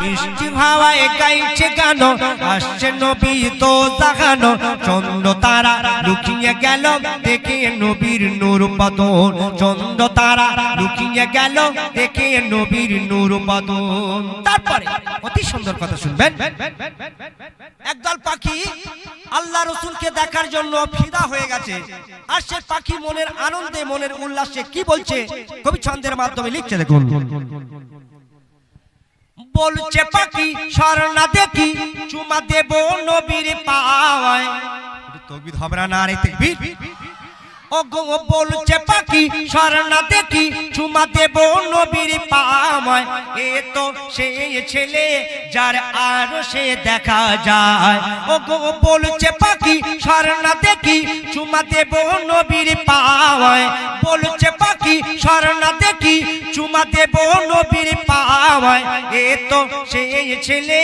মিষ্টি ভাওয়ায় গাইছে গান, আসছে নবী তো জাগানো। চন্দ্র তারা লুকিয়ে গেল, দেখে নবীর নূর বদন চন্দ্র তারা লুকিয়ে গেল, দেখে নবীর নূর বদন তারপরে, অতি সুন্দর কথা শুনবেন। একদল পাখি আল্লাহ রসুলকে দেখার জন্য ফিদা হয়ে গেছে। আর সে পাখি মনের আনন্দে, মনের উল্লাসে কি বলছে? কবি ছন্দের মাধ্যমে লিখছে দেখুন। বলছে পাখি স্বর্ণা দেখি চুমা দেব নবীর পাওয়ায় তকবির হবে না রে তকবির। ও গো বলছে পাখি স্বর্ণা দেখি চুমা দেব নবীর পাওয়ায় এ তো সেই ছেলে যার আর সে দেখা যায়। ও গো বলছে পাখি স্বর্ণা দেখি চুমা দেব নবীর পাওয়ায় বলছে পাখি স্বর্ণা দেখি চুমা দেব নবীর এ তো সেই ছেলে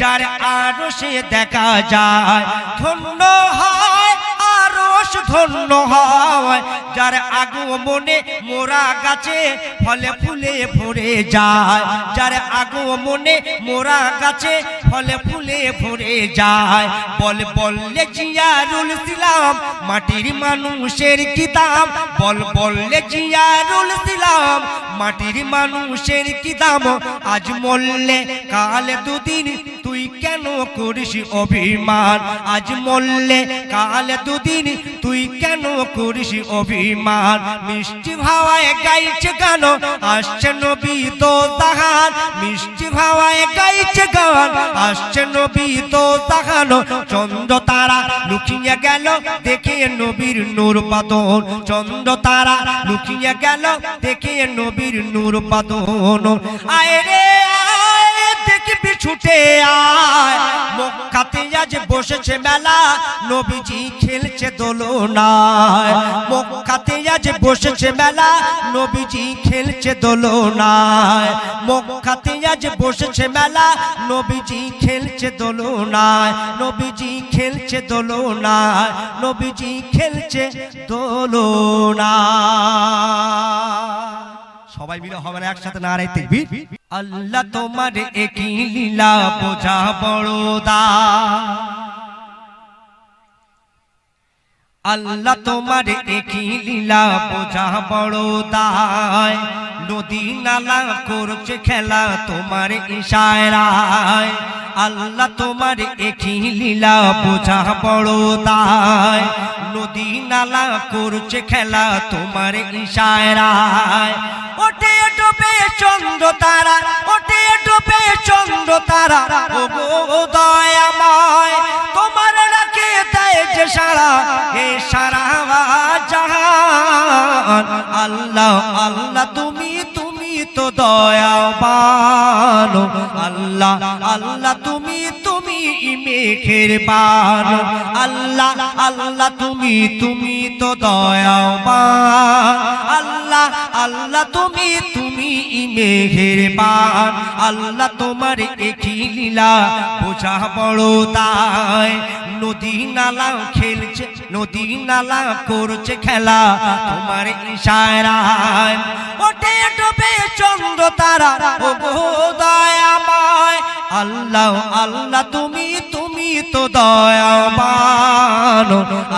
যার আরও সে দেখা যায় ধন্য হয়। ধন্য হয়, যার আগু মনে মোরা গাছে ফলে ফুলে ভরে যায়। যার আগু মনে মোরা গাছে ফলে ফুলে ভরে যায়। বল বললে জিয়ারুল সিলাম মাটির মানুষের কি দাম বল বললে জিয়ারুল সিলাম মাটির মানুষের কিতাম আজ মরলে কাল দুদিন কেন করিস অভিমান? আজ মরলে কাল দুদিন তুই কেন করিস অভিমান? মিষ্টি ভাওয়ায় গাইছে গান, আসছে নবী তো তাহার মিষ্টি ভাওয়ায় গাইছে গান, আসছে নবী তো তাহানো চন্দ্র তারা লুকিয়ে গেল, দেখে নবীর নূর পাতন চন্দ্র তারা লুকিয়ে গেল, দেখে নবীর নূর পাতন আয় রে দেখবি ছুটে আয়। মক্কাতে আজ বসেছে মেলা, নবীজি খেলছে দোলনায়। মক্কাতে আজ বসেছে মেলা, নবীজি খেলছে দোলনায়। মক্কাতে আজ বসেছে মেলা, নবীজি খেলছে দোলনায়। নবীজি খেলছে দোলনায়, নবীজি খেলছে দোলনায়। সবাই মিলে হবে না, একসাথে না রাইতে আল্লাহ তোমার একই লীলা, বোঝা বড়দা আল্লাহ তোমার একই লীলা, বোঝা বড়দায় নদী নালা করছে খেলা, তোমার ইশারায়। আল্লাহ তোমার একই লীলা বোঝা বড় দায়। নদী নালা করছে খেলা তোমার ইশারায়। ওঠে ডোবে চন্দ্র তারা, ওঠে ডোবে চন্দ্র তারা। ও তোমার রাখে দেয় যে সারা এ সারা আল্লাহ আল্লাহ তুমি তো দয়াবান। আল্লাহ আল্লাহ তুমি তুমি মেঘের বান। আল্লাহ আল্লাহ তুমি তুমি তো দয়াবান। আল্লাহ আল্লাহ তুমি তুমি মেঘের বান। আল্লাহ তোমার একই লীলা বোঝা বড় তাই। নদী নালা খেলছে, নদী নালা করছে খেলা তোমার ইশারায়। চন্দ্র তারা ও দয়াময়। আল্লাহ আল্লাহ, তুমি তুমি তো দয়াবান।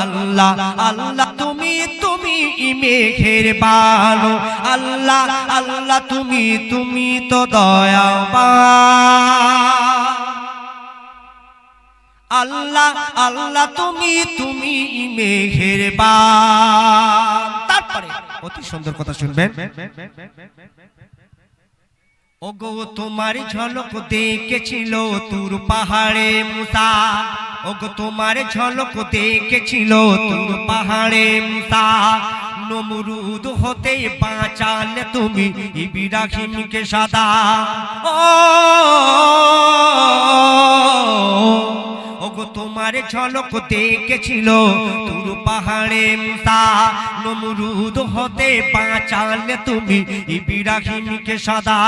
আল্লাহ আল্লাহ, তুমি তুমি মেঘের বানো। আল্লাহ আল্লাহ, তুমি তুমি তো দয়াবান। আল্লাহ আল্লাহ, তুমি তুমি মেঘের তারপরে অতি সুন্দর কথা শুনবেন। ওগো তোমার ঝলক দেখেছিল তুর পাহাড়ে মুসা। ওগো তোমার ঝলক দেখেছিল তুর পাহাড়ে মুসা। নমরুদ হতে বাঁচালে তুমি ইবিরাহিমকে সাদা। ও তোমার ঝলক দেখেছিল। তুর পাহাড়ে মুসা নমরুদ হতে বাঁচালে তুমি ইবিরাহিমকে সদা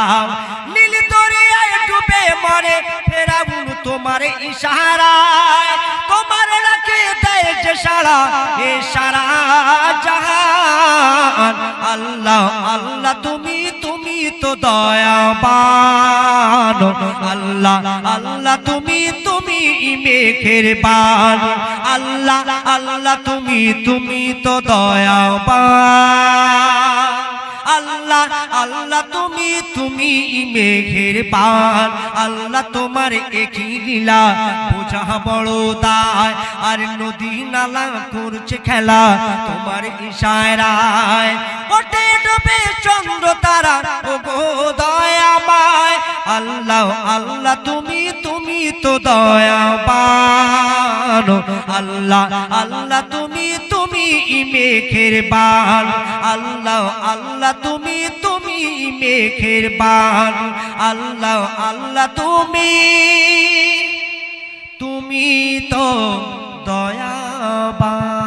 নীল দরিয়ায় ডুবে মরে। ফেরাউন তোমার ইশারায়, তোমার রাখে দেয় যে সারা এ সারা জাহান। আল্লাহ আল্লাহ, তুমি তুমি তো দয়াবান। আল্লাহ আল্লাহ মেঘের বান। আল্লাহ আল্লাহ, তুমি তুমি তো দয়াবান। আল্লাহ আল্লাহ, তুমি তুমি মেঘের পান আল্লাহ, তোমার একই লীলা, বোঝা বড় দায়। আর নদী নালা করছে খেলা, তোমার ইশারায়। ওটে ডোবে চন্দ্র তারা ও গো দয়াময় আল্লাহ আল্লাহ, তুমি তুমি তো দয়া দয়াবান। আল্লাহ আল্লাহ, তুমি তুমি মেঘের বান। আল্লাহ আল্লাহ, তুমি তুমি মেঘের বান। আল্লাহ আল্লাহ, তুমি তুমি তো দয়া দয়াবান।